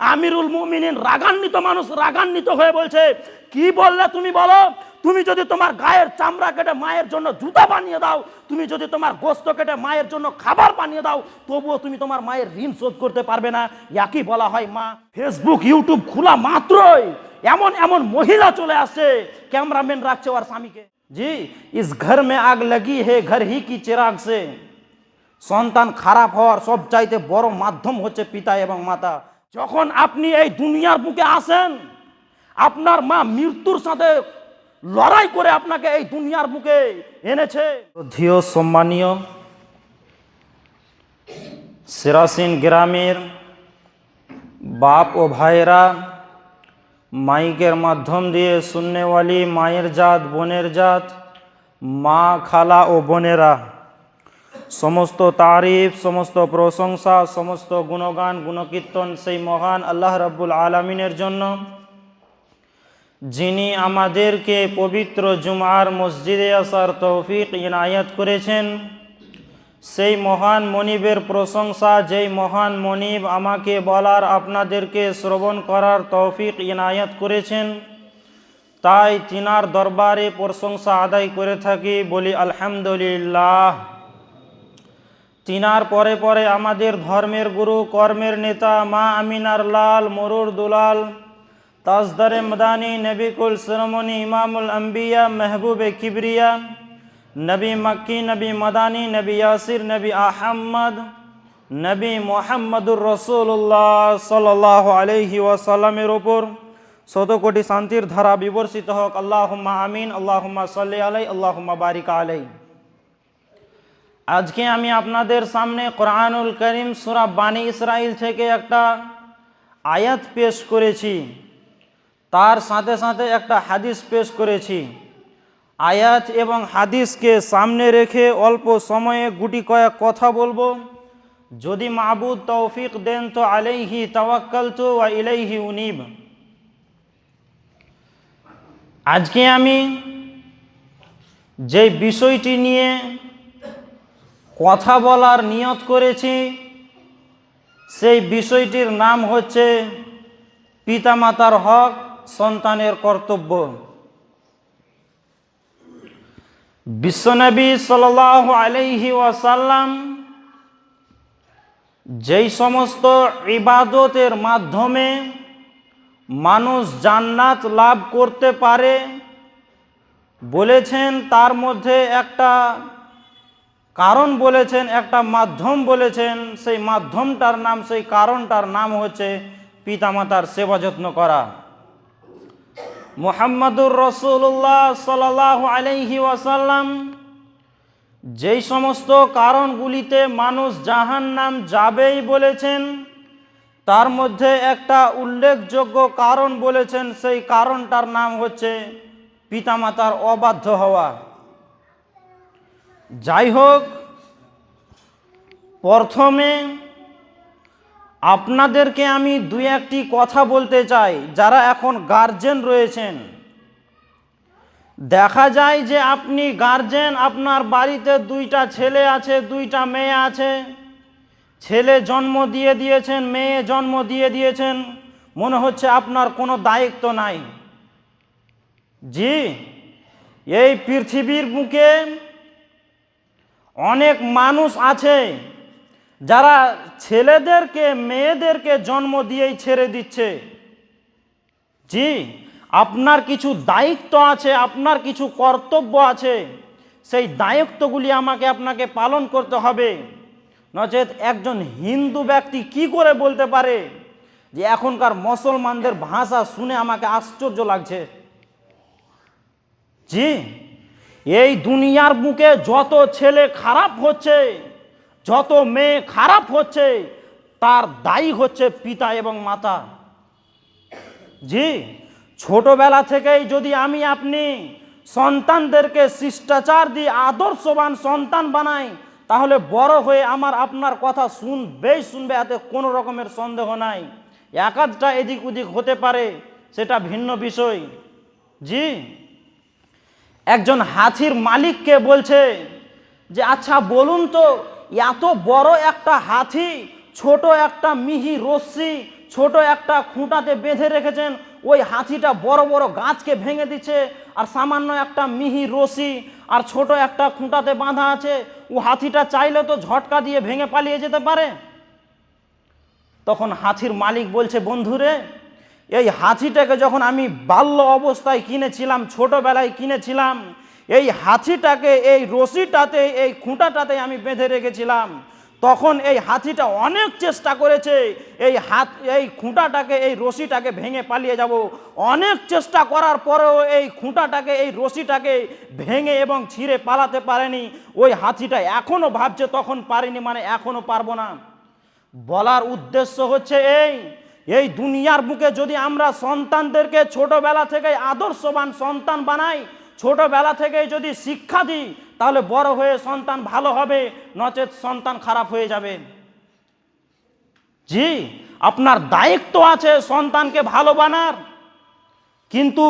আমিরুল মুমিনিন রাগান্বিত মানুষ রাগান্বিত হয়ে বলছে, কি বললে তুমি বলো? তুমি যদি তোমার গায়ের চামড়া কেটে মায়ের জন্য জুতা বানিয়ে দাও, তুমি যদি তোমার গোস্ত কেটে মায়ের জন্য খাবার বানিয়ে দাও, তবুও তুমি তোমার মায়ের ঋণ শোধ করতে পারবে না। একই বলা হয়, মা ফেসবুক ইউটিউব খোলা মাত্রই এমন এমন মহিলা চলে আসছে, ক্যামেরাম্যান রাখছে ওর স্বামীকে। জি, ইস ঘর মে আগ লাগি হে, ঘর হি কি চিরাগ সে। সন্তান খারাপ হওয়ার সব চাইতে বড় মাধ্যম হচ্ছে পিতা এবং মাতা। যখন আপনি এই দুনিয়ার বুকে আসেন, আপনার মা মৃত্যুর সাথে লড়াই করে আপনাকে এই দুনিয়ার বুকে এনেছে। ধিও সম্মানীয় সিরাসিন গ্রামের বাপ ও ভাইয়েরা, মাইকের মাধ্যম দিয়ে শুননেওয়ালি মায়ের জাত, বোনের জাত, মা, খালা ও বোনেরা সমস্ত তারিফ, সমস্ত প্রশংসা, সমস্ত গুণগান, গুণকীর্তন সেই মহান আল্লাহ রাব্বুল আলমিনের জন্য। যিনি আমাদেরকে পবিত্র জুমার মসজিদে আসার তৌফিক ইনায়াত করেছেন, সেই মহান মনিবের প্রশংসা, যেই মহান মনিব আমাকে বলার আপনাদেরকে শ্রবণ করার তৌফিক ইনায়াত করেছেন, তাই তিনার দরবারে প্রশংসা আদায় করে থাকি, বলি আলহামদুলিল্লাহ। তিনার পরে পরে আমাদের ধর্মের গুরু, কর্মের নেতা মা আমিনার লাল, মরুর দুলাল, তাজদারে মদানী, নবিকুল সরমনি ইমামুল আম্বিয়া, মেহবুবে কিবরিয়া, নবী মক্কি, নবী মদানী, নবী ইয়াসির, নবী আহম্মদ, নবী মোহাম্মদুর রসুল্লাহ সাল্লাহ আলহি ওয়াসাল্লামের ওপর শত কোটি শান্তির ধারা বিবর্ষিত হোক। আল্লাহুম্মা আমিন, আল্লাহুম্মা সাল্লি আলাই আল্লাহুম্মা বারিকা আলাই আজকে আমি আপনাদের সামনে কোরআনুল করিম সুরা বানী ইসরাইল থেকে একটা আয়াত পেশ করেছি। তার সাথে সাথে একটা হাদিস পেশ করেছি। আয়াত এবং হাদিসকে সামনে রেখে অল্প সময়ে গুটি কয়েক কথা বলব। যদি মাহবুদ তৌফিক দেন তো আলাইহি তাওয়াক্কাল তো ওয়া ইলাইহি উনিব। আজকে আমি যে বিষয়টি নিয়ে কথা বলার নিয়ত করেছি। সেই বিষয়টির নাম হচ্ছে পিতামাতার হক, সন্তানের কর্তব্য। বিশ্বনবী সাল আলাইহি ওয়াসাল্লাম যেই সমস্ত ইবাদতের মাধ্যমে মানুষ জান্নাত লাভ করতে পারে, বলেছেন তার মধ্যে একটা কারণ বলেছেন, একটা মাধ্যম বলেছেন, সেই মাধ্যমটার নাম, সেই কারণটার নাম হচ্ছে পিতামাতার সেবা যত্ন করা। মোহাম্মদুর রসুল্লাহ সাল আলাইহি ওয়াসাল্লাম যেই সমস্ত কারণগুলিতে মানুষ জাহান নাম যাবেই বলেছেন, তার মধ্যে একটা উল্লেখযোগ্য কারণ বলেছেন, সেই কারণটার নাম হচ্ছে পিতামাতার অবাধ্য হওয়া। যাই হোক প্রথমে আপনাদেরকে আমি দুই একটি কথা বলতে চাই, যারা এখন গার্জেন রয়েছেন। দেখা যায় যে আপনি গার্জেন আপনার বাড়িতে দুইটা ছেলে আছে, দুইটা মেয়ে আছে। ছেলে জন্ম দিয়ে দিয়েছেন, মেয়ে জন্ম দিয়ে দিয়েছেন, মনে হচ্ছে আপনার কোনো দায়িত্ব নাই। জি, এই পৃথিবীর বুকে অনেক মানুষ আছে যারা ছেলেদেরকে, মেয়েদেরকে জন্ম দিয়েই ছেড়ে দিচ্ছে। জি, আপনার কিছু দায়িত্ব আছে, আপনার কিছু কর্তব্য আছে, সেই দায়িত্বগুলি আমাকে আপনাকে পালন করতে হবে। নচেত একজন হিন্দু ব্যক্তি কি করে বলতে পারে যে এখনকার মুসলমানদের ভাষা শুনে আমাকে আশ্চর্য লাগছে? জি এই দুনিয়ার বুকে যত ছেলে খারাপ হচ্ছে, যত মেয়ে খারাপ হচ্ছে, তার দায়ী হচ্ছে পিতা এবং মাতা। জি, ছোটবেলা থেকেই যদি আমি আপনি সন্তানদেরকে শিষ্টাচার দিয়ে আদর্শবান সন্তান বানাই, তাহলে বড় হয়ে আমার আপনার কথা শুনবেই শুনবে, এতে কোনো রকমের সন্দেহ নাই। একাধটা এদিক ওদিক হতে পারে, সেটা ভিন্ন বিষয়। জি। একজন হাতির মালিককে বলছে যে আচ্ছা বলুন তো, এত বড় একটা হাতি, ছোট একটা মিহি রশ্মি, ছোট একটা খুঁটাতে বেঁধে রেখেছেন, ওই হাতিটা বড় বড় গাছকে ভেঙে দিচ্ছে, আর সামান্য একটা মিহি রশি আর ছোট একটা খুঁটাতে বাঁধা আছে, ও হাতিটা চাইলে তো ঝটকা দিয়ে ভেঙে পালিয়ে যেতে পারে? তখন হাতির মালিক বলছে, বন্ধুরে এই হাতিটাকে যখন আমি বাল্য অবস্থায় কিনেছিলাম, ছোটবেলায় কিনেছিলাম, এই হাতিটাকে এই রশিটাতে, এই খুঁটাটাতে আমি বেঁধে রেখেছিলাম, তখন এই হাতিটা অনেক চেষ্টা করেছে, এই হাত, এই খুঁটাটাকে, এই রশিটাকে ভেঙে পালিয়ে যাব। অনেক চেষ্টা করার পরেও এই খুঁটাটাকে, এই রশিটাকে ভেঙে এবং ছিঁড়ে পালাতে পারেনি। ওই হাতিটা এখনও ভাবছে, তখন পারিনি মানে এখনও পারব না। বলার উদ্দেশ্য হচ্ছে এই এই দুনিয়ার বুকে যদি আমরা সন্তানদেরকে ছোটবেলা থেকে আদর্শবান সন্তান বানাই, ছোটবেলা থেকে যদি শিক্ষা দিই, তাহলে বড় হয়ে সন্তান ভালো হবে, নচেত সন্তান খারাপ হয়ে যাবে। জি, আপনার দায়িত্ব আছে সন্তানকে ভালো বানার, কিন্তু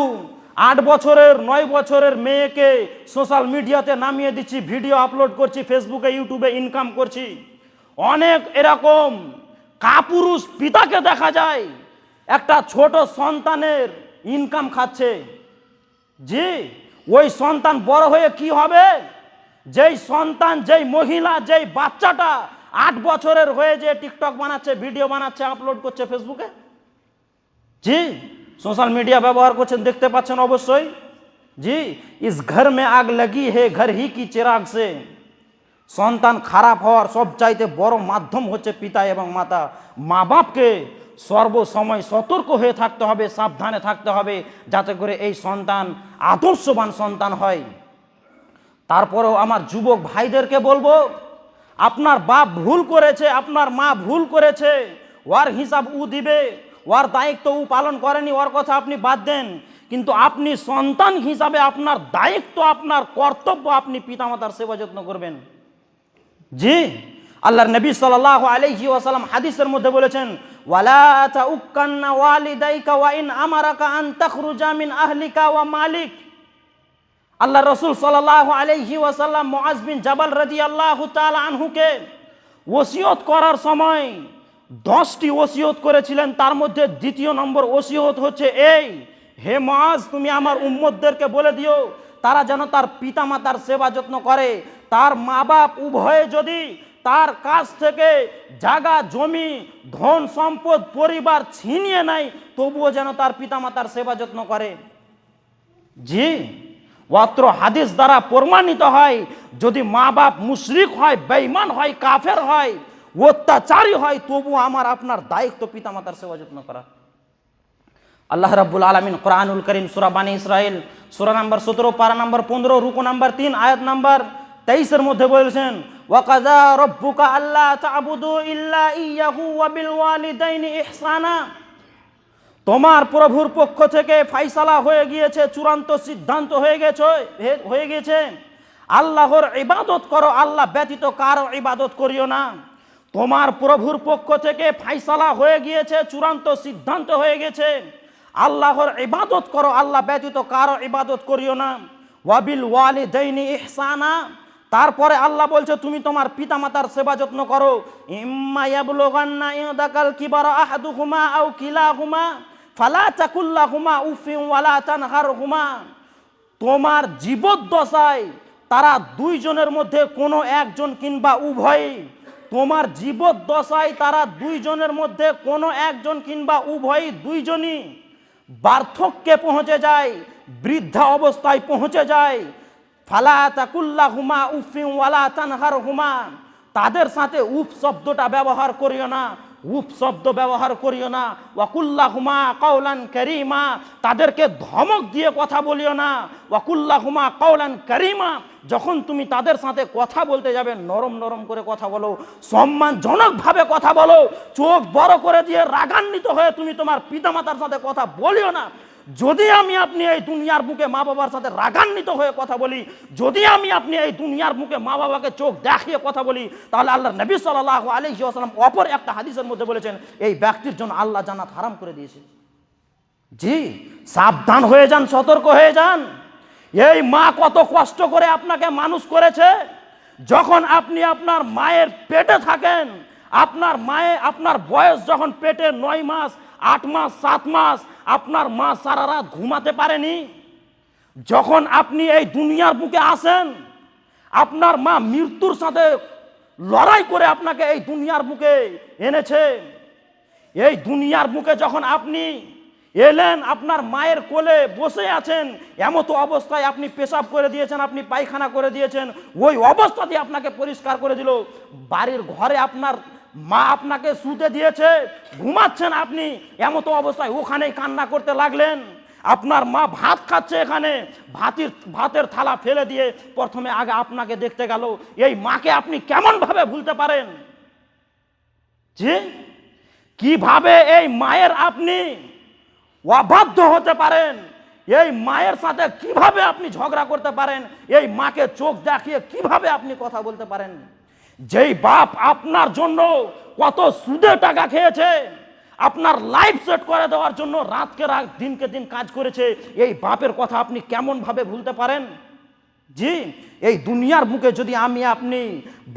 আট বছরের, নয় বছরের মেয়েকে সোশ্যাল মিডিয়াতে নামিয়ে দিচ্ছি, ভিডিও আপলোড করছি, ফেসবুকে, ইউটিউবে ইনকাম করছি। অনেক এরকম কাপুরুষ পিতাকে দেখা যায়। একটা ছোট সন্তানের ইনকাম খাচ্ছে। জি, ওই সন্তান বড় হয়ে কি হবে? যেই সন্তান, যেই মহিলা, যেই বাচ্চাটা আট বছরের হয়ে যে টিকটক বানাচ্ছে, ভিডিও বানাচ্ছে আপলোড করছে ফেসবুকে জি সোশ্যাল মিডিয়া ব্যবহার করছেন, দেখতে পাচ্ছেন অবশ্যই। জি, ইস ঘর মে আগ লাগি হে, ঘর হি কি চিরাগ সে। সন্তান খারাপ হওয়ার সবচাইতে বড় মাধ্যম হচ্ছে পিতা এবং মাতা। মা বাপকে সর্বসময় সতর্ক হয়ে থাকতে হবে, সাবধানে থাকতে হবে, যাতে করে এই সন্তান আদর্শবান সন্তান হয়। তারপরেও আমার যুবক ভাইদেরকে বলব, আপনার বাপ ভুল করেছে, আপনার মা ভুল করেছে, ওর হিসাব উ দিবে, ওর দায়িত্ব উ পালন করেনি, ওর কথা আপনি বাদ দেন। কিন্তু আপনি সন্তান হিসাবে আপনার দায়িত্ব, আপনার কর্তব্য আপনি পিতামাতার সেবা যত্ন করবেন। জি, আল্লাহর নবী সাল্লাল্লাহু আলাইহি ওয়াসাল্লাম হাদিসের মধ্যে বলেছেন, ওয়ালা আন আহলিকা ওয়া মালিক। আল্লাহ রসুল বিন জাবাল আনহুকে ওসিয়ত করার সময় দশটি ওসিয়ত করেছিলেন, তার মধ্যে দ্বিতীয় নম্বর ওসিয়ত হচ্ছে, এই, হে মাজ তুমি আমার উম্মতদেরকে বলে দিও তারা যেন তার পিতামাতার সেবা যত্ন করে, তার মা বাপ উভয়ে যদি তার কাছ থেকে জাগা জমি, ধন, সম্পদ, পরিবার ছিনিয়ে নেয়, তবুও যেন তার পিতামাতার সেবা যত্ন করে। জি, অত্র হাদিস দ্বারা প্রমাণিত হয়, যদি মা বাপ মুশরিক হয়, বেঈমান হয়, কাফের হয়, অত্যাচারী হয় তবু আমার, আপনার দায়িত্ব পিতামাতার সেবা যত্ন করা। আল্লাহ রাব্বুল আলমিন কোরআনুল করিম সুরা বানী ইসরায়েল সুরা নাম্বার সতেরো, পারা নাম্বার পনেরো, রুকু নাম্বার তিন, আয়াত নাম্বার তেইশের মধ্যে বলেছেন ওয়াকাজা রব্বুকা আল্লাহ তাবুদু ইল্লা ইয়াহু ওয়া বিল ওয়ালিদাইনি ইহসানা? তোমার প্রভুর পক্ষ থেকে ফাইসালা হয়ে গিয়েছে, চূড়ান্ত সিদ্ধান্ত হয়ে গেছে হয়ে গেছে আল্লাহর ইবাদত করো, আল্লাহ ব্যতীত কারও ইবাদত করিও না। তোমার প্রভুর পক্ষ থেকে ফাইসালা হয়ে গিয়েছে, চূড়ান্ত সিদ্ধান্ত হয়ে গেছে। আল্লাহর ইবাদত করো, আল্লাহ ব্যতীত কারও ইবাদত করিও না। ওয়াবিল ওয়ালি দৈনি ইহসানা। তারপরে আল্লাহ বলছে, তুমি তোমার পিতামাতার সেবা যত্ন করো। ইম্মা ইয়াবলুগান্না ইদাকাল কিবারা আহাদুহুমা আও কিলাহুমা। ফালা তাকুল্লাহুমা উফিন ওয়ালা তানহারহুমা। তোমার জীবদ্দশায় তারা দুইজনের মধ্যে কোনো একজন কিংবা উভয় তোমার জীবদ্দশায় তারা দুইজনের মধ্যে কোনো একজন কিংবা উভয়ই দুইজনই। বার্ধক্যে পৌঁছে যায়, বৃদ্ধা অবস্থায় পৌঁছে যায়। ফালা তাকুল্লা হুমা উফিম ওয়ালা তানহার হুমা তাদের সাথে উফ শব্দটা ব্যবহার করিও না। উফ, শব্দ ব্যবহার করিও না। ওয়াকুল্লা হুমা কৌলান করিমা। তাদেরকে ধমক দিয়ে কথা বলিও না। ওয়াকুল্লা হুমা কৌলান করিমা। যখন তুমি তাদের সাথে কথা বলতে যাবে, নরম নরম করে কথা বলো, সম্মানজনকভাবে কথা বলো, চোখ বড় করে দিয়ে রাগান্বিত হয়ে তুমি তোমার পিতামাতার সাথে কথা বলিও না। যদি আমি আপনি এই দুনিয়ার মুখে মা বাবার সাথে রাগান্বিত হয়ে কথা বলি, যদি আমি আপনি এই দুনিয়ার মুখে মা বাবাকে চোখ দেখিয়ে কথা বলি, তাহলে আল্লাহ নবী সাল্লাহ আলহি আসালাম অপর একটা হাদিসের মধ্যে বলেছেন, এই ব্যক্তির জন্য আল্লাহ জানাত হারাম করে দিয়েছে জি, সাবধান হয়ে যান, সতর্ক হয়ে যান। এই মা কত কষ্ট করে আপনাকে মানুষ করেছে, যখন আপনি আপনার মায়ের পেটে থাকেন, আপনার মায়ে, আপনার বয়স যখন পেটে নয় মাস আট মাস, সাত মাস আপনার মা সারা রাত ঘুমাতে পারেনি। যখন আপনি এই দুনিয়ার বুকে আসেন, আপনার মা মৃত্যুর সাথে লড়াই করে আপনাকে এই দুনিয়ার বুকে এনেছে। এই দুনিয়ার বুকে যখন আপনি এলেন, আপনার মায়ের কোলে বসে আছেন, এমতো অবস্থায় আপনি পেশাব করে দিয়েছেন, আপনি পায়খানা করে দিয়েছেন, ওই অবস্থাতে আপনাকে পরিষ্কার করে দিল। বাড়ির ঘরে আপনার মা আপনাকে শুতে দিয়েছে, ঘুমাচ্ছেন আপনি, এমতো অবস্থায় ওখানেই কান্না করতে লাগলেন। আপনার মা ভাত খাচ্ছে এখানে, ভাতের ভাতের থালা ফেলে দিয়ে প্রথমে আগে আপনাকে দেখতে গেল। এই মাকে আপনি কেমনভাবে ভুলতে পারেন? জি? কীভাবে এই মায়ের আপনি অবাধ্য হতে পারেন? এই মায়ের সাথে কীভাবে আপনি ঝগড়া করতে পারেন? এই মাকে চোখ দেখিয়ে কীভাবে আপনি কথা বলতে পারেন? যেই বাপ আপনার জন্য কত সুদে টাকা খেয়েছে, আপনার লাইফ সেট করে দেওয়ার জন্য রাতকে রাত, দিনকে দিন কাজ করেছে, এই বাপের কথা আপনি কেমনভাবে ভুলতে পারেন? জি, এই দুনিয়ার বুকে যদি আমি আপনি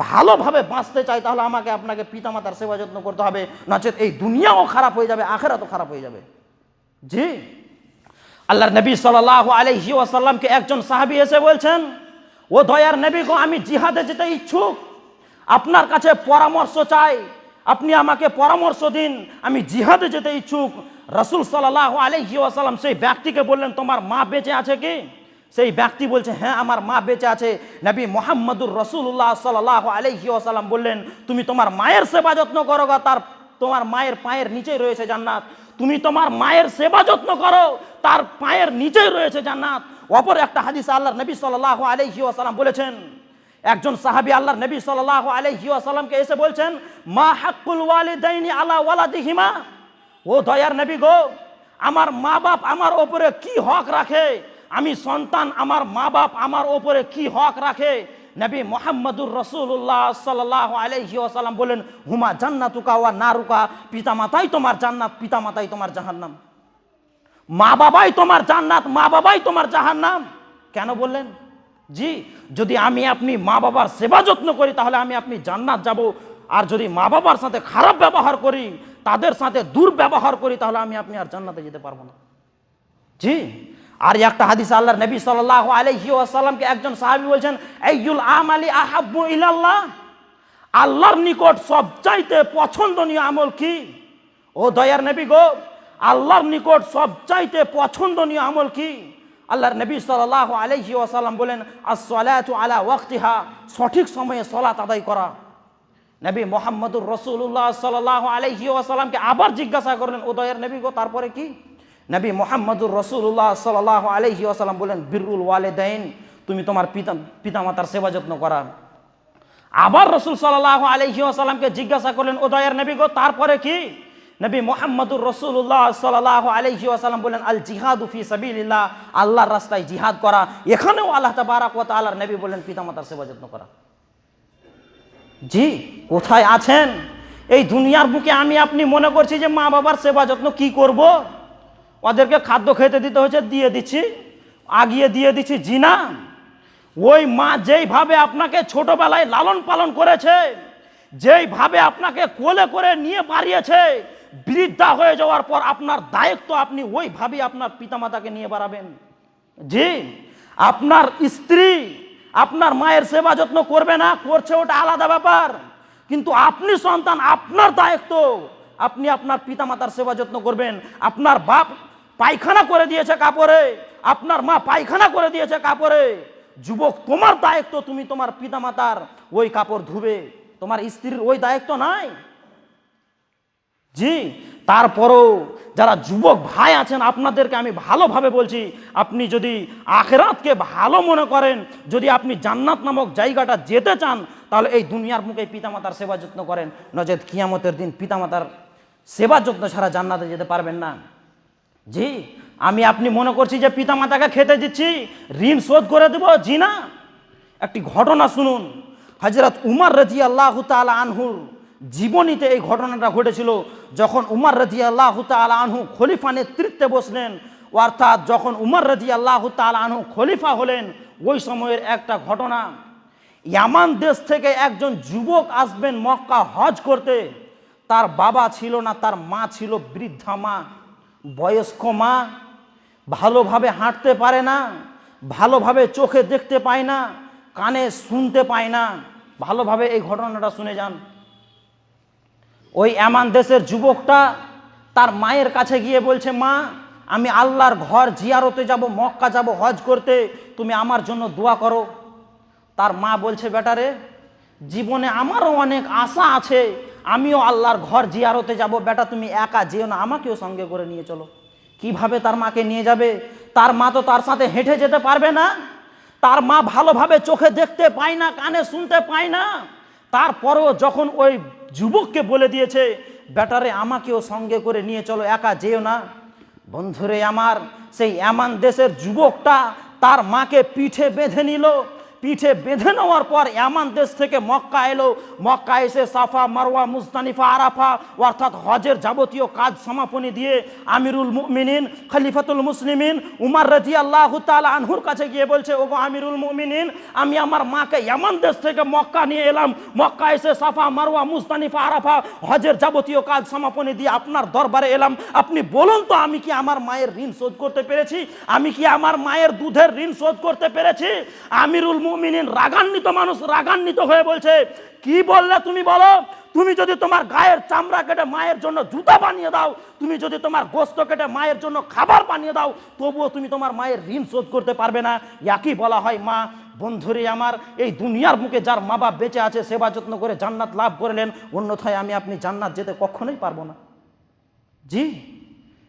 ভালোভাবে বাঁচতে চাই, তাহলে আমাকে আপনাকে পিতামাতার সেবা যত্ন করতে হবে, নচেত এই দুনিয়াও খারাপ হয়ে যাবে, আখেরাতও খারাপ হয়ে যাবে। জি, আল্লাহর নবী সাল্লাহ আলহি ওয়াসাল্লামকে একজন সাহাবি এসে বলছেন, ও দয়ার নবী গো, আমি জিহাদে যেতে ইচ্ছুক। আপনার কাছে পরামর্শ চাই। আপনি আমাকে পরামর্শ দিন। আমি জিহাদে যেতে ইচ্ছুক। রসুল সাল্লাহ আলহি ওয়াসাল্লাম সেই ব্যক্তিকে বললেন, তোমার মা বেঁচে আছে কি? সেই ব্যক্তি বলছে হ্যাঁ আমার মা বেঁচে আছে। নবী মোহাম্মদুর রসুল্লাহ সাল্লাহ আলহি ওয়াসাল্লাম বললেন, তুমি তোমার মায়ের সেবা যত্ন করো তার তোমার মায়ের পায়ের নিচেই রয়েছে জান্নাত। তুমি তোমার মায়ের সেবা যত্ন করো, তার পায়ের নিচেই রয়েছে জান্নাত। অপর একটা হাদিস আল্লাহ নবী সাল্লাহ আলহি ওয়াসাল্লাম বলেছেন একজন সাহাবি আল্লাহর নবী সাল্লাহ আলহি ওয়াসাল্লামকে এসে বলছেন, মা হাক্কুল ওয়ালিদাইনি আলা ওয়ালাদিহিমা? ও দয়ার নবী গো, আমার মা বাপ আমার ওপরে কি হক রাখে? আমি সন্তান, আমার মা বাপ আমার ওপরে কি হক রাখে? নবী মোহাম্মদুর রসুল্লাহ সাল্লাহ আলহি আসাল্লাম বলেন হুমা জান্নাতুকা ওয়া নারুকা, পিতামাতাই তোমার জান্নাত, পিতামাতাই তোমার জাহান্নাম। মা বাবাই তোমার জান্নাত মা বাবাই তোমার জাহান্নাম। কেন বললেন? জি, যদি আমি আপনি মা বাবার সেবা যত্ন করি, তাহলে আমি আপনি জান্নাত যাব। আর যদি মা বাবার সাথে খারাপ ব্যবহার করি, তাদের সাথে দুর্ব্যবহার করি, তাহলে আমি আপনি আর জান্নাতে যেতে পারব না। জি, আর একটা হাদিস আল্লাহ নবী সাল্লাল্লাহু আলাইহি ওয়াসাল্লামকে একজন সাহাবী বলছেন, আইয়ুল আমালি আহাব্বু ইলাল্লাহ? আল্লাহর নিকট সবচাইতে পছন্দনীয় আমল কি? ও দয়ার নবী গো, আল্লাহর নিকট সবচাইতে পছন্দনীয় আমল কি? আল্লাহর নবী সাল্লাল্লাহু আলাইহি ওয়াসাল্লাম বলেন as-salatu আলা ওয়াক্তিহা সঠিক সময়ে সলাত আদায় করা। নবী মোহাম্মদুর রসুল্লাহ সাল্লাহ আলহি ওয়াসাল্লামকে আবার জিজ্ঞাসা করলেন, উদয়ের দয়ার নবী গো, তারপরে কি? নবী মোহাম্মদুর রসুল্লাহ সাল্লাহ আলহি ওয়াসাল্লাম বলেন বিরুল ওয়ালেদাইন তুমি তোমার পিতা, পিতামাতার সেবা যত্ন করা। আবার রসুল সাল্লাহ আলহি ওয়াসাল্লামকে জিজ্ঞাসা করলেন ও দয়ার নবী গো, তারপরে কি? নবী মোহাম্মদুর রসুল্লাহ সাল্লাহ আলহি ওয়াসাল্লাম বলেন আল জিহাদু ফি সাবিলিল্লাহ। আল্লাহর রাস্তায় জিহাদ করা। এখানেও আল্লাহ তাবারাক তাআলার নবী বলেন পিতামাতার সেবা যত্ন করা। জি, কোথায় আছেন? এই দুনিয়ার বুকে আমি আপনি মনে করছি যে মা বাবার সেবা যত্ন কি করব? ওদেরকে খাদ্য খেতে দিতে হচ্ছে দিয়ে দিচ্ছি। আগিয়ে দিয়ে দিচ্ছি জি না ওই মা যেইভাবে আপনাকে ছোটবেলায় লালন পালন করেছে, যেইভাবে আপনাকে কোলে করে নিয়ে বাড়িয়েছে বৃদ্ধা হয়ে যাওয়ার পর আপনার দায়িত্ব আপনি ওইভাবে আপনার পিতামাতাকে নিয়ে বাড়াবেন। জি, আপনার স্ত্রী আপনার মায়ের সেবা যত্ন করবে না, করছে ওটা আলাদা ব্যাপার। কিন্তু আপনি সন্তান, আপনার দায়িত্ব, আপনি আপনার পিতামাতার সেবা যত্ন করবেন। আপনার বাপ পায়খানা করে দিয়েছে কাপড়ে, আপনার মা পায়খানা করে দিয়েছে কাপড়ে। যুবক, তোমার দায়িত্ব তুমি তোমার পিতামাতার ওই কাপড় ধুবে। তোমার স্ত্রীর ওই দায়িত্ব নাই। জি, তারপরও যারা যুবক ভাই আছেন, আপনাদেরকে আমি ভালোভাবে বলছি, আপনি যদি আখেরাতকে ভালো মনে করেন, যদি আপনি জান্নাত নামক জায়গাটা যেতে চান, তাহলে এই দুনিয়ার মুখে পিতামাতার সেবা যত্ন করেন। নজেদ কিয়ামতের দিন পিতামাতার সেবা যত্ন ছাড়া জান্নাতে যেতে পারবেন না। জি, আমি আপনি মনে করছি যে পিতামাতাকে খেতে দিচ্ছি, ঋণ শোধ করে দেব, জি না। একটি ঘটনা শুনুন। হজরত উমর রাজি আল্লাহ তালা আনহুর জীবনীতে এই ঘটনাটা ঘটেছিল যখন উমর রাজি আল্লাহ আনহু খলিফা নেতৃত্বে বসলেন, অর্থাৎ যখন উমর রাজি আল্লাহ আনহু খলিফা হলেন, ওই সময়ের একটা ঘটনা। ইয়ামান দেশ থেকে একজন যুবক আসবেন মক্কা হজ করতে। তার বাবা ছিল না, তার মা ছিল বৃদ্ধা মা। বয়স্ক মা, ভালোভাবে হাঁটতে পারে না, ভালোভাবে চোখে দেখতে পায় না, কানে শুনতে পায় না। ভালোভাবে এই ঘটনাটা শুনে যান। ওই এমান দেশের যুবকটা তার মায়ের কাছে গিয়ে বলছে, মা, আমি আল্লাহর ঘর জিয়ারতে যাব, মক্কা যাব, হজ করতে। তুমি আমার জন্য দোয়া করো। তার মা বলছে বেটারে জীবনে আমারও অনেক আশা আছে। আমিও আল্লাহর ঘর জিয়ারতে যাব। বেটা, তুমি একা যেও না, আমাকেও সঙ্গে করে নিয়ে চলো। কীভাবে তার মাকে নিয়ে যাবে? তার মা তো তার সাথে হেঁটে যেতে পারবে না। তার মা ভালোভাবে চোখে দেখতে পায় না, কানে শুনতে পায় না। তারপরও যখন ওই যুবককে বলে দিয়েছে, ব্যাটারে, আমাকেও সঙ্গে করে নিয়ে চলো, একা যেও না। বন্ধুরে আমার, সেই এমন দেশের যুবকটা তার মাকে পিঠে বেঁধে নিল পিঠে বেঁধে নেওয়ার পর এমন দেশ থেকে মক্কা এলো। মক্কা এসে সাফা, মারওয়া মুস্তানিফা আরাফা, অর্থাৎ হজের যাবতীয় কাজ সমাপনী দিয়ে আমিরুল মুমিনিন, খলিফাতুল মুসলিমিন, উমার রাজি আল্লাহ তালা আনহুর কাছে গিয়ে বলছে, ওগো আমিরুল মুমিনিন, আমি আমার মাকে এমন দেশ থেকে মক্কা নিয়ে এলাম। মক্কা এসে সাফা, মারওয়া মুস্তানিফা আরাফা, হজের যাবতীয় কাজ সমাপনী দিয়ে আপনার দরবারে এলাম। আপনি বলুন তো, আমি কি আমার মায়ের ঋণ শোধ করতে পেরেছি? আমি কি আমার মায়ের দুধের ঋণ শোধ করতে পেরেছি? আমিরুল মুমিনিন রাগান্বিত মানুষ রাগান্বিত হয়ে বলছে, কি বললে তুমি বলো? তুমি যদি তোমার গায়ের চামড়া কেটে মায়ের জন্য জুতা বানিয়ে দাও, তুমি যদি তোমার গোস্ত কেটে মায়ের জন্য খাবার বানিয়ে দাও, তবুও তুমি তোমার মায়ের ঋণ শোধ করতে পারবে না। একই বলা হয়, মা, বন্ধুরে আমার, এই দুনিয়ার মুখে যার মা বাপ বেঁচে আছে, সেবা যত্ন করে জান্নাত লাভ করলেন, অন্যথায় আমি আপনি জান্নাত যেতে কখনোই পারব না। জি,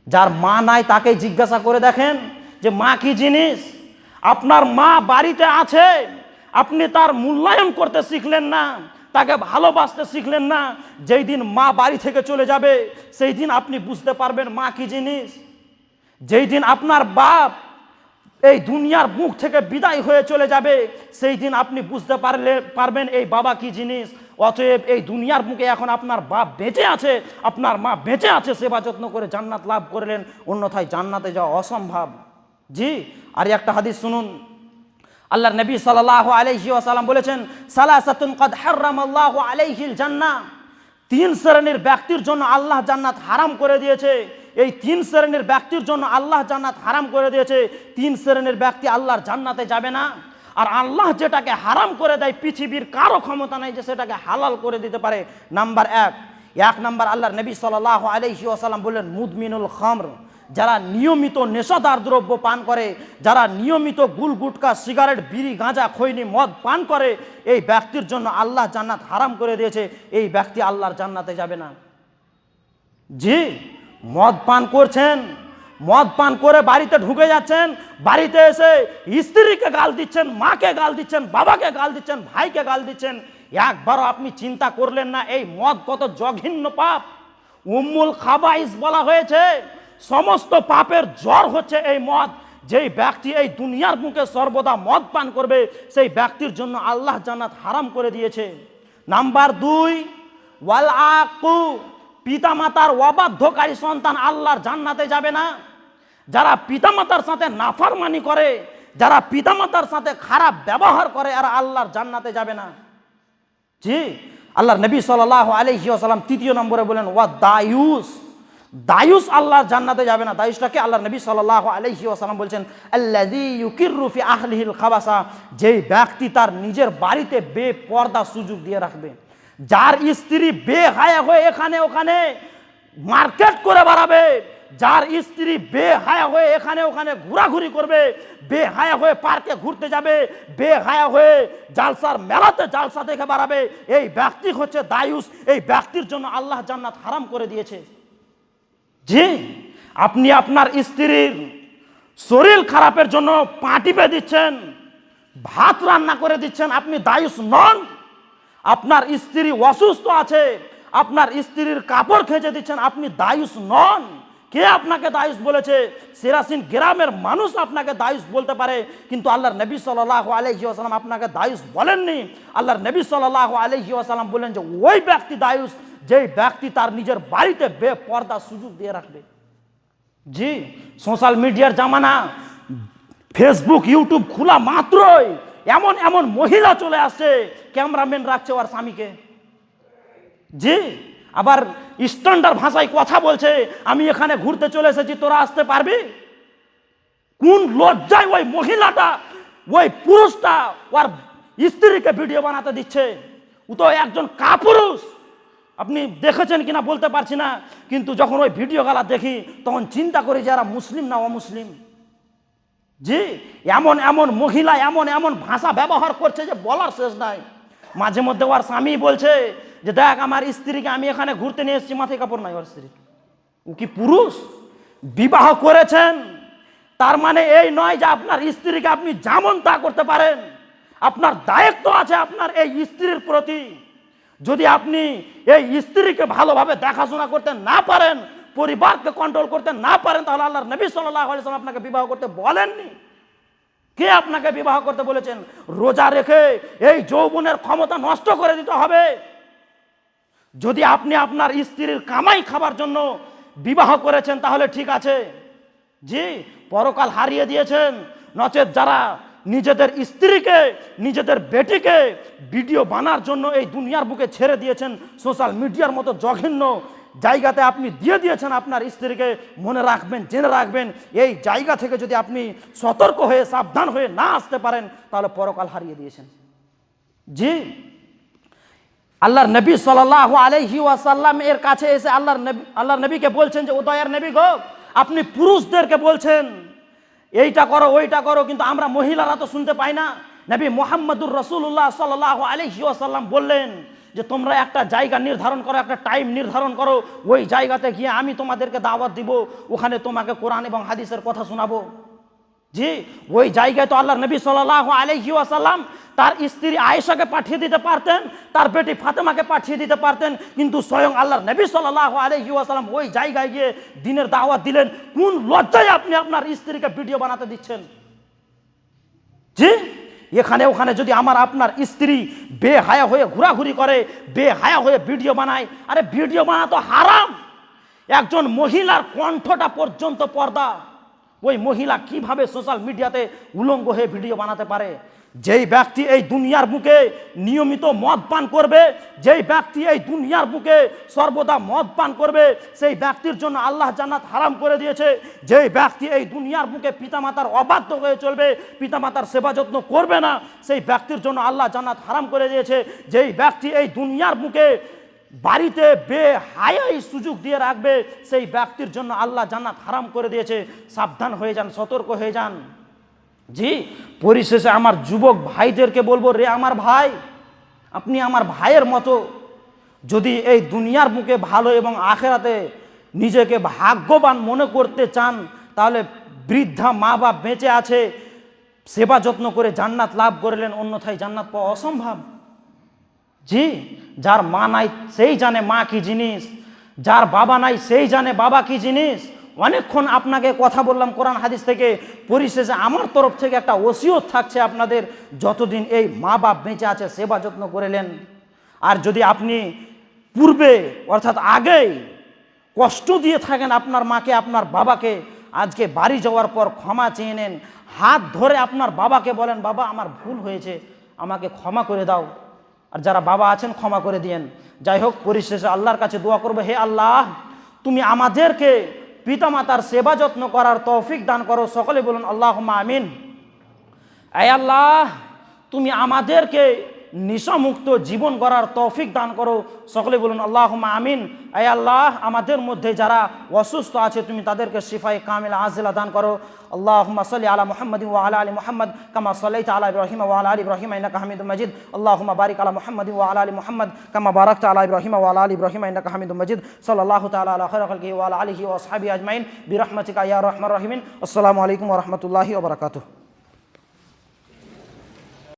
যার মা নাই তাকে জিজ্ঞাসা করে দেখেন যে, মা কি জিনিস? আপনার মা বাড়িতে আছে, আপনি তার মূল্যায়ন করতে শিখলেন না, তাকে ভালোবাসতে শিখলেন না, যেই দিন মা বাড়ি থেকে চলে যাবে, সেই দিন আপনি বুঝতে পারবেন মা কি জিনিস। যেই দিন আপনার বাপ এই দুনিয়ার মুখ থেকে বিদায় হয়ে চলে যাবে, সেই দিন আপনি বুঝতে পারলে, পারবেন এই বাবা কি জিনিস। অতএব এই দুনিয়ার মুখে এখন আপনার বাপ বেঁচে আছে, আপনার মা বেঁচে আছে, সেবা যত্ন করে জান্নাত লাভ করলেন, অন্যথায় জান্নাতে যাওয়া অসম্ভব। জি, আর একটা হাদিস শুনুন। আল্লাহর নবী সাল্লাল্লাহু আলাইহি ওয়াসাল্লাম বলেছেন, সালাসাতুন কদ হারামাল্লাহু আলাইহিল জান্নাহ তিন শ্রেণির ব্যক্তির জন্য আল্লাহ জান্নাত হারাম করে দিয়েছে। এই তিন শ্রেণির ব্যক্তির জন্য আল্লাহ জান্নাত হারাম করে দিয়েছে। তিন শ্রেণির ব্যক্তি আল্লাহর জান্নাতে যাবে না। আর আল্লাহ যেটাকে হারাম করে দেয়, পৃথিবীর কারও ক্ষমতা নেই যে সেটাকে হালাল করে দিতে পারে। নাম্বার এক। এক নাম্বার আল্লাহর নবী সাল্লাহ আলাইহি ওয়াসাল্লাম বললেন, মুদমিনুল খামর। যারা নিয়মিত নেশাদার দ্রব্য পান করে, যারা নিয়মিত গুল গুটকা, সিগারেট, বিড়ি, গাঁজা, খৈনি, মদ পান করে, এই ব্যক্তির জন্য আল্লাহ জান্নাত হারাম করে দিয়েছে, এই ব্যক্তি আল্লাহর জান্নাতে যাবে না। জি, মদ পান করছেন, মদ পান করে বাড়িতে ঢুকে যাচ্ছেন, বাড়িতে এসে স্ত্রীকে গাল দিচ্ছেন, মাকে গাল দিচ্ছেন, বাবাকে গাল দিচ্ছেন, ভাইকে গাল দিচ্ছেন, একবারও আপনি চিন্তা করলেন না, এই মদ কত জঘিন্য পাপ। উম্মুল খাবাইস বলা হয়েছে সমস্ত পাপের জ্বর হচ্ছে এই মদ। যেই ব্যক্তি এই দুনিয়ার মুখে সর্বদা মদ পান করবে, সেই ব্যক্তির জন্য আল্লাহ জান্নাত হারাম করে দিয়েছে। নাম্বার দুই, ওয়াল আকু, পিতামাতার অবাধ্যকারী সন্তান আল্লাহর জান্নাতে যাবে না। যারা পিতামাতার সাথে নাফারমানি করে, যারা পিতামাতার সাথে খারাপ ব্যবহার করে আর আল্লাহর জান্নাতে যাবে না। জি, আল্লাহর নবী সাল্লাহ আলহি আসালাম তৃতীয় নম্বরে বলেন ওয়া দায়ুস দায়ুস আল্লাহর জান্নাতে যাবে না। দায়ুসটাকে আল্লাহ নবী সাল্লাহ আলহি আসালাম বলছেন আল্লাজি ইউকির রুফি আহলিহিল খাবাসা যেই ব্যক্তি তার নিজের বাড়িতে বে বেপর্দা সুযোগ দিয়ে রাখবে। যার স্ত্রী বেহায়া হয়ে এখানে ওখানে মার্কেট করে বাড়াবে, যার স্ত্রী বেহায়া হয়ে এখানে ওখানে ঘোরাঘুরি করবে, বেহায়া হয়ে পার্কে ঘুরতে যাবে, বেহায়া হয়ে জালসার মেলাতে জালসা দেখে বাড়াবে, এই ব্যক্তি হচ্ছে দায়ুস। এই ব্যক্তির জন্য আল্লাহ জান্নাত হারাম করে দিয়েছে। জি আপনি আপনার স্ত্রীর শরীর খারাপের জন্য পা টিপে দিচ্ছেন, ভাত রান্না করে দিচ্ছেন, আপনি দায়ুস নন। আপনার স্ত্রী অসুস্থ আছে, আপনার স্ত্রীর কাপড় খেঁচে দিচ্ছেন, আপনি দায়ুস নন। কে আপনাকে দায়ুস বলেছে? সেরাসিন গ্রামের মানুষ আপনাকে দায়ুস বলতে পারে, কিন্তু আল্লাহর নবী সাল্লাহ আলহি আসালাম আপনাকে দায়ুস বলেননি। আল্লাহর নবী সাল্লাহ আলহি আসালাম বললেন যে, ওই ব্যক্তি দায়ুস যেই ব্যক্তি তার নিজের বাড়িতে বে বেপর্দা সুযোগ দিয়ে রাখবে। জি, সোশ্যাল মিডিয়ার জামানা, ফেসবুক, ইউটিউব খোলা মাত্রই এমন এমন মহিলা চলে আসছে, ক্যামেরাম্যান রাখছে ওর স্বামীকে। জি, আবার স্ট্যান্ডার্ড ভাষায় কথা বলছে, আমি এখানে ঘুরতে চলে এসেছি, তোরা আসতে পারবি? কোন লজ্জায় ওই মহিলাটা, ওই পুরুষটা ওর স্ত্রীকে ভিডিও বানাতে দিচ্ছে? ও তো একজন কাপুরুষ। আপনি দেখেছেন কিনা বলতে পারছি না, কিন্তু যখন ওই ভিডিও গালা দেখি, তখন চিন্তা করি যারা মুসলিম না অমুসলিম। জি, এমন এমন মহিলা, এমন এমন ভাষা ব্যবহার করছে যে বলার শেষ নাই। মাঝে মধ্যে ওর স্বামী বলছে যে, দেখ, আমার স্ত্রীকে আমি এখানে ঘুরতে নিয়ে এসেছি, মাথায় কাপড় নাই ওর স্ত্রী ও কি পুরুষ? বিবাহ করেছেন। তার মানে এই নয় যে আপনার স্ত্রীকে আপনি যেমন তা করতে পারেন, আপনার দায়িত্ব আছে আপনার এই স্ত্রীর প্রতি। যদি আপনি এই স্ত্রীকে ভালোভাবে দেখাশোনা করতে না পারেন, পরিবারকে কন্ট্রোল করতে না পারেন, তাহলে আল্লাহর নবী সাল্লাহ আপনাকে বিবাহ করতে বলেননি। কে আপনাকে বিবাহ করতে বলেছেন? রোজা রেখে এই যৌবনের ক্ষমতা নষ্ট করে দিতে হবে। যদি আপনি আপনার স্ত্রীর কামাই খাবার জন্য বিবাহ করেছেন, তাহলে ঠিক আছে। জি, পরকাল হারিয়ে দিয়েছেন, নচেত যারা নিজেদের স্ত্রীকে, নিজেদের বেটিকে ভিডিও বানার জন্য এই দুনিয়ার বুকে ছেড়ে দিয়েছেন। সোশ্যাল মিডিয়ার মতো জঘন্য জায়গাতে আপনি দিয়ে দিয়েছেন আপনার স্ত্রীকে। মনে রাখবেন, জেনে রাখবেন, এই জায়গা থেকে যদি আপনি সতর্ক হয়ে, সাবধান হয়ে না আসতে পারেন, তাহলে পরকাল হারিয়ে দিয়েছেন। জি, আল্লাহর নবী সাল্লাহ আলহি ওয়াসাল্লাম এর কাছে এসে আল্লাহর নবী আল্লাহর নবীকে বলছেন যে ও দয়ার নবী গো, আপনি পুরুষদেরকে বলছেন এইটা করো, ওইটা করো, কিন্তু আমরা মহিলারা তো শুনতে পাই না। নবী মোহাম্মদুর রসুল্লাহ সাল্লাহ আলহি ওয়াসাল্লাম বললেন যে, তোমরা একটা জায়গা নির্ধারণ করো, একটা টাইম নির্ধারণ করো। ওই জায়গাতে গিয়ে আমি তোমাদেরকে দাওয়াত দিব। ওখানে তোমাকে কোরআন এবং হাদিসের কথা শোনাবো। জি, ওই জায়গায় তো আল্লাহ নবী সাল্লাহ আলহি আসাল্লাম তার স্ত্রী আয়েশাকে পাঠিয়ে দিতে পারতেন, তার বেটি ফাতেমাকে পাঠিয়ে দিতে পারতেন, কিন্তু স্বয়ং আল্লাহর নবী সাল্লাহ আলহি আসাল্লাম ওই জায়গায় গিয়ে দিনের দাওয়াত দিলেন। কোন লজ্জায় আপনি আপনার স্ত্রীকে ভিডিও বানাতে দিচ্ছেন? জি, এখানে ওখানে যদি আমার আপনার স্ত্রী বেহায়া হয়ে ঘোরাঘুরি করে, বেহায়া হয়ে ভিডিও বানায়, আরে ভিডিও বানা তো হারাম। একজন মহিলার কণ্ঠটা পর্যন্ত পর্দা। ওই মহিলা কীভাবে সোশ্যাল মিডিয়াতে উলঙ্গ হয়ে ভিডিও বানাতে পারে? যেই ব্যক্তি এই দুনিয়ার বুকে নিয়মিত মদ পান করবে, যেই ব্যক্তি এই দুনিয়ার বুকে সর্বদা মদ পান করবে, সেই ব্যক্তির জন্য আল্লাহ জান্নাত হারাম করে দিয়েছে। যেই ব্যক্তি এই দুনিয়ার বুকে পিতামাতার অবাধ্য হয়ে চলবে, পিতামাতার সেবা যত্ন করবে না, সেই ব্যক্তির জন্য আল্লাহ জান্নাত হারাম করে দিয়েছে। যেই ব্যক্তি এই দুনিয়ার বুকে বাড়িতে বেহায়াই সুযোগ দিয়ে রাখবে, সেই ব্যক্তির জন্য আল্লাহ জান্নাত হারাম করে দিয়েছে। সাবধান হয়ে যান, সতর্ক হয়ে যান। জি, পরিশেষে আমার যুবক ভাইদেরকে বলব, রে আমার ভাই, আপনি আমার ভাইয়ের মতো, যদি এই দুনিয়ার মুখে ভালো এবং আখেরাতে নিজেকে ভাগ্যবান মনে করতে চান, তাহলে বৃদ্ধা মা বাপ বেঁচে আছে, সেবা যত্ন করে জান্নাত লাভ করলেন, অন্যথায় জান্নাত পাওয়া অসম্ভব। জি, যার মা নাই সেই জানে মা কি জিনিস, যার বাবা নাই সেই জানে বাবা কি জিনিস। অনেকক্ষণ আপনাকে কথা বললাম কোরআন হাদিস থেকে, পরিশেষে আমার তরফ থেকে একটা ওসিয়ত থাকছে আপনাদের, যতদিন এই মা বাপ বেঁচে আছে সেবা যত্ন করেলেন আর যদি আপনি পূর্বে, অর্থাৎ আগেই কষ্ট দিয়ে থাকেন আপনার মাকে, আপনার বাবাকে, আজকে বাড়ি যাওয়ার পর ক্ষমা চেয়ে নেন, হাত ধরে আপনার বাবাকে বলেন, বাবা, আমার ভুল হয়েছে, আমাকে ক্ষমা করে দাও। আর যারা বাবা আছেন, ক্ষমা করে দিয়েন। যাই হোক পরিশেষে আল্লাহর কাছে দোয়া করবে, হে আল্লাহ, তুমি আমাদেরকে পিতামাতার সেবা যত্ন করার তৌফিক দান করো। সকলে বলুন আল্লাহ আমিন। আয় আল্লাহ, তুমি আমাদেরকে নিশামুক্ত জীবন গড়ার তৌফিক দান করো। সকলে বলুন আল্লাহ আমিন। আয় আল্লাহ, আমাদের মধ্যে যারা অসুস্থ আছে, তুমি তাদেরকে শিফাই কামিল আজিলা দান করো। আল্লাহ সাল্লি আলা মোহাম্মদ ও আলা আলী মোহাম্মদ, কামা সাল্লাই আলা ইব্রাহিম ও আলা ইব্রাহিম, ইন্নাকা হামিদুম মজিদ। আল্লাহ বারিক আলা মোহাম্মদ ও আলা মোহাম্মদ, কামা বারাক আলা ইব্রাহিম ও আলা আলী ইব্রাহিম, ইন্নাকা হামিদুম মজিদ। সাল্লাল্লাহু তাআলা আলা খায়রি খালকিহি ওয়া আলা আলিহি ওয়া আসহাবিহি আজমাইন। বিরহমাতিকা ইয়া রাহমার রাহিমিন। আসসালামু আলাইকুম ওয়া রাহমাতুল্লাহি ওয়া বারাকাতুহু।